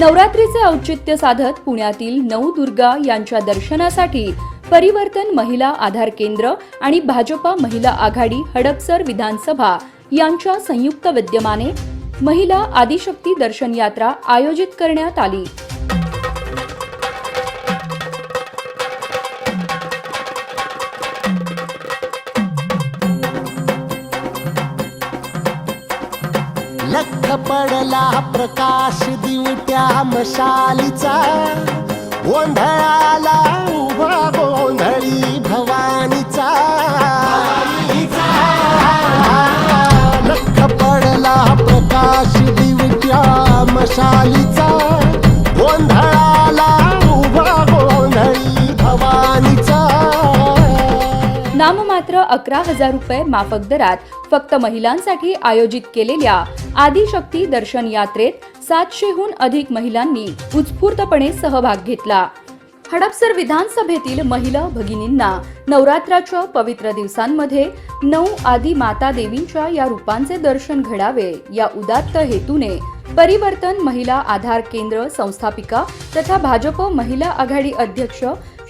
नवरात्रीचे औचित्य साधत पुण्यातील नऊ दुर्गा यांच्या दर्शनासाठी परिवर्तन महिला आधार केंद्र आणि भाजपा महिला आघाडी हडपसर विधानसभा यांच्या संयुक्त विद्यमाने महिला आदिशक्ती दर्शन यात्रा आयोजित करण्यात आली. लख पडला प्रकाश दिवट्या मशालीचा. गोंधळाला उभा गोंधळी भवानीचा. लख पडला प्रकाश दिवट्या मशालीचा. नाममात्र अकरा हजार रुपये माफक दरात फक्त महिलांसाठी आयोजित केलेल्या आदिशक्ती दर्शन यात्रेत सातशेहून अधिक महिलांनी उत्स्फूर्तपणे सहभाग घेतला. हडपसर विधानसभेतील महिला भगिनींना नवरात्राच्या पवित्र दिवसांमध्ये नऊ आदी माता देवींच्या या रूपांचे दर्शन घडावे या उदात्त हेतूने परिवर्तन महिला आधार केंद्र संस्थापिका तथा भाजप महिला आघाडी अध्यक्ष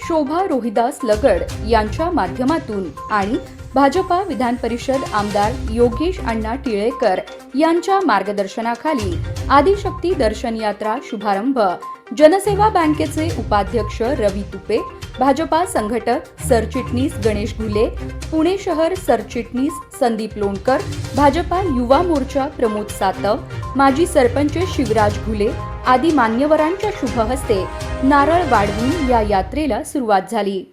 शोभा रोहिदास लगड यांच्या माध्यमातून आणि भाजपा विधान परिषद आमदार योगेश अण्णा टिळेकर यांच्या मार्गदर्शनाखाली आदिशक्ती दर्शन यात्रा शुभारंभ जनसेवा बँकेचे उपाध्यक्ष रवी तुपे भाजपा संघटक सरचिटणीस गणेश घुले पुणे शहर सरचिटणीस संदीप लोणकर भाजपा युवा मोर्चा प्रमोद सातव माजी सरपंच शिवराज घुले आदी मान्यवरांच्या शुभ हस्ते नारळ वाढवून या यात्रेला सुरुवात झाली.